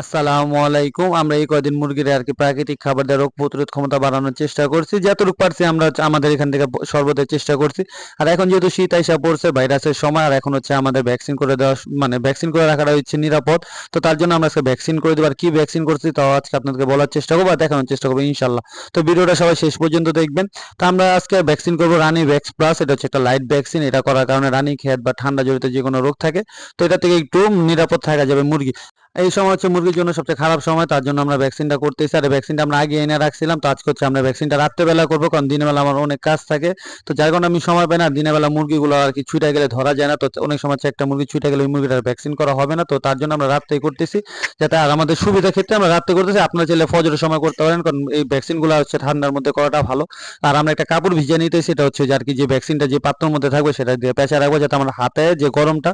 আসসালামু আলাইকুম। আমরা এই কয়দিন মুরগির আর কি প্রাকৃতিক খাবার দিয়ে রোগ প্রতিরোধ ক্ষমতা বাড়ানোর চেষ্টা করছি। যতটুকু পারছি আমরা আমাদের এখান থেকে সর্বদাই চেষ্টা করছি। আর এখন যেহেতু শীত আইসা পড়ছে, ভাইরাসের সময়, আর এখন হচ্ছে আমাদের ভ্যাকসিন করে দেওয়া মানে ভ্যাকসিন করে রাখাটা হচ্ছে নিরাপদ। তো তার জন্য আমরা আজকে ভ্যাকসিন করে দেবো। আর কি ভ্যাকসিন করছি তাও আজকে আপনাদেরকে বলার চেষ্টা করব আর দেখানোর চেষ্টা করব ইনশাল্লাহ তো ভিডিওটা সবাই শেষ পর্যন্ত দেখবেন। তো আমরা আজকে ভ্যাকসিন করব রানি ভ্যাক্স প্লাস এটা হচ্ছে একটা লাইট ভ্যাকসিন এটা করার কারণে রানি খেত বা ঠান্ডা জড়িত যে কোনো রোগ থাকে। তো এটা থেকে একটু নিরাপদ থাকা যাবে মুরগি। এই সময় হচ্ছে মুরগির জন্য সবচেয়ে খারাপ সময়, তার জন্য আমরা ভ্যাকসিনটা করতেছি। আর ভ্যাকসিনটা আমরা আগে এনে রাখছিলাম, তো আজকে হচ্ছে আমরা ভ্যাকসিনটা রাত্রেবেলা করব, কারণ দিনের বেলা আমার অনেক কাজ থাকে। তো যার কারণে আমি সময় পাই না দিনের বেলা মুরগিগুলো আর কি ছুটে গেলে ধরা যায় না, তো অনেক সময় হচ্ছে একটা মুরগি ছুটে গেলে ওই মুরগিটার ভ্যাকসিন করা হবে না, তো তার জন্য আমরা রাত্রেই করতেছি, যাতে আর আমাদের সুবিধা ক্ষেত্রে আমরা রাত্রে করতেছি। আপনারা চাইলে ফজরের সময় করতে পারেন, কারণ এই ভ্যাকসিনগুলো হচ্ছে ঠান্ডার মধ্যে করাটা ভালো। আর আমরা একটা কাপড় ভিজিয়ে নিতে সেটা হচ্ছে যে আর কি যে ভ্যাকসিনটা যে পাত্রের মধ্যে থাকবে, সেটা দিয়ে পেঁচা রাখব, যাতে আমার হাতে যে গরমটা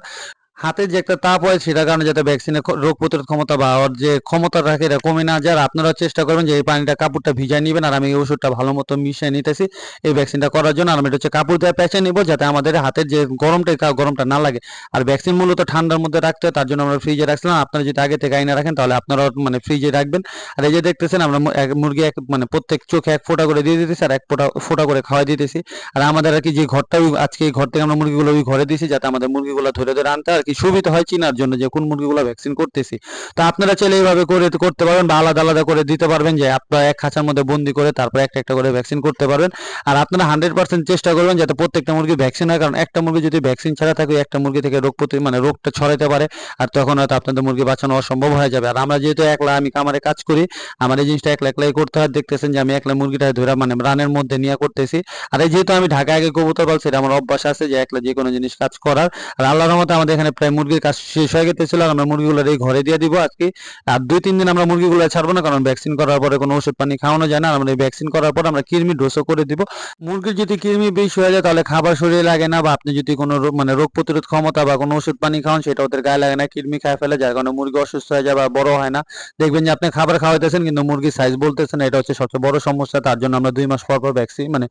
হাতে যে একটা তাপ হয় সেটার কারণে যাতে ভ্যাকসিনের রোগ প্রতিরোধ ক্ষমতা বা ওর যে ক্ষমতা রাখে এটা কমে না যায়। আপনারা চেষ্টা করবেন যে এই পানিটা কাপড়টা ভিজায় নেবেন। আর আমি এই ওষুধটা ভালো মতো মিশিয়ে নিতেছি এই ভ্যাকসিনটা করার জন্য। আর আমি এটা হচ্ছে কাপড় দিয়ে পেঁচে নিব যাতে আমাদের হাতের যে গরমটা গরমটা না লাগে। আর ভ্যাকসিন মূলত ঠান্ডার মধ্যে রাখতে হয়, তার জন্য আমরা ফ্রিজে রাখছিলাম। আপনারা যদি আগে থেকে আইনা রাখেন তাহলে আপনারা মানে ফ্রিজে রাখবেন। আর এই যে দেখতেছেন আমরা এক মুরগি এক মানে প্রত্যেক চোখে এক ফোঁটা করে দিয়ে দিতেছি আর এক ফোঁটা ফোঁটা করে খাওয়াই দিতেছি। আর আমাদের আর কি যে ঘরটা, আজকে এই ঘর থেকে আমরা মুরগিগুলো ওই ঘরে দিয়েছি যাতে আমাদের মুরগিগুলো ধরে ধরে আনতে আর কি সুবিধা হয় চিনার জন্য যে কোন মুরগিগুলো ভ্যাকসিন করতেছি। তো আপনারা চাইলে এইভাবে করে করতে পারবেন বা আলাদা আলাদা করে দিতে পারবেন যে আপনারা এক খাঁচার মধ্যে বন্দি করে তারপর একটা একটা করে ভ্যাকসিন করতে পারবেন। আর আপনারা হান্ড্রেড পার্সেন্ট চেষ্টা করবেন যাতে প্রত্যেকটা মুরগি ভ্যাকসিন হয়, কারণ একটা মুরগি যদি ভ্যাকসিন ছাড়া থাকে, একটা মুরগি থেকে রোগ প্রতি মানে রোগটা ছড়াতে পারে, আর তখন হয়তো আপনাদের মুরগি বাঁচানো অসম্ভব হয়ে যাবে। আর আমরা যেহেতু একলা আমি কামারে কাজ করি, আমার এই জিনিসটা একলা একলাই করতে হয়, দেখতেছেন যে আমি একলা মুরগিটা ধরে মানে রানের মধ্যে নিয়ে করতেছি। আর এই যেহেতু আমি ঢাকা আগে কবুতর পালছি, এটা আমার অভ্যাস আছে যে একলা যে কোনো জিনিস কাজ করার। আর আল্লাহর রহমতে আমাদের এখানে প্রায় মুরগির কাজ শেষ হয়ে আর আমরা মুরগিগুলোর এই ঘরে দিয়ে দিব আজকে। আর দুই, তিন দিন আমরা মুরগিগুলো ছাড়বো না, কারণ ভ্যাকসিন করার পরে কোনো ওষুধ পানি খাওয়ানো যায় না। আমরা ভ্যাকসিন করার পর আমরা কৃমি ডোজও করে দিব। মুরগির যদি কৃমি বেশি হয়ে যায়, তাহলে খাবার শরীরে লাগে না, বা আপনি যদি কোনো মানে রোগ প্রতিরোধ ক্ষমতা বা কোনো ওষুধ পানি খাওয়ান, সেটা ওদের গায়ে লাগে না, কৃমি খায় ফেলে, যার কারণে মুরগি অসুস্থ হয়ে যায় বা বড় হয় না। দেখবেন যে আপনি খাবার খাওয়াইতেছেন, কিন্তু মুরগির সাইজ বলতেছেন এটা হচ্ছে সবচেয়ে বড় সমস্যা। তার জন্য আমরা দুই মাস পর পর ভ্যাকসিন মানে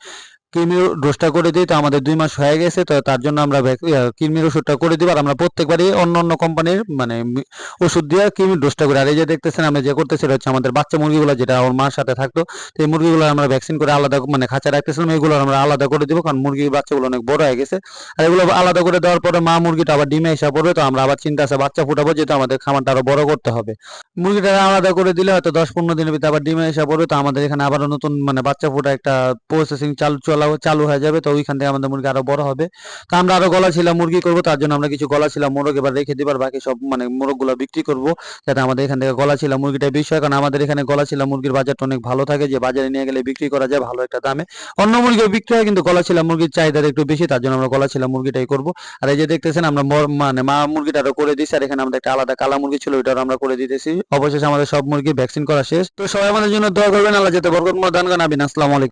কৃমির ডোজটা করে দিই, তো আমাদের দুই মাস হয়ে গেছে, তো তার জন্য আমরা কৃমির ওষুধটা করে দিব আর আমরা প্রত্যেকবারই অন্য অন্য কোম্পানির মানে ওষুধ দিয়ে কৃমির ডোজটা করে। আর এই যে দেখতেছেন, আমরা যে করতেছি হচ্ছে আমাদের বাচ্চা মুরগিগুলো, যেটা ওর মার সাথে থাকতো, তো এই মুরগিগুলো আমরা ভ্যাকসিন করে আলাদা মানে খাঁচা রাখতেছিলাম, এগুলো আমরা আলাদা করে দিব, কারণ মুরগির বাচ্চাগুলো অনেক বড় হয়ে গেছে। আর এগুলো আলাদা করে দেওয়ার পরে মা মুরগিটা আবার ডিমে এসে পড়বে, তো আমরা আবার চিন্তা আছে, বাচ্চা ফুটাবো, যেহেতু আমাদের খামারটা আরও বড় করতে হবে। মুরগিটা আলাদা করে দিলে হয়তো দশ পনেরো দিনের ভিতরে আবার ডিমে এসে পড়বে, তো আমাদের এখানে আবার নতুন মানে বাচ্চা ফুটা একটা প্রসেসিং চালু চালাও চালু হয়ে যাবে, তো ওইখান থেকে আমাদের মুরগি আরও বড় হবে। তো আমরা আরও গলা ছিলা মুরগি করব, তার জন্য আমরা কিছু গলা ছিলা মোরগ এবার রেখে দিবার, বাকি সব মানে মোরগগুলো বিক্রি করব, যাতে আমাদের এখান থেকে গলা ছিলা মুরগিটা বেশি হয়। কারণ আমাদের এখানে গলা ছিলা মুরগির বাজারটা অনেক ভালো থাকে, যে বাজারে নিয়ে গেলে বিক্রি করা যায় ভালো একটা দামে। অন্য মুরগিও বিক্রি হয়, কিন্তু গলা ছিলা মুরগির চাহিদা একটু বেশি, তার জন্য আমরা গলা ছিলাম মুরগিটাই করব। আর এই যে দেখতেছেন, আমরা মানে মা মুরগিটারও করে দিচ্ছি আর এখানে আমাদের একটা আলাদা কালা মুরগি ছিল, ওইটাও আমরা করে দিতেছি। অবশেষে আমাদের সব মুরগি ভ্যাকসিন করা শেষ। তো সবাই আমাদের জন্য দোয়া করবেন, আল্লাহ যাতে বরকতময় দান গান আবিন আসসালামু আলাইকুম।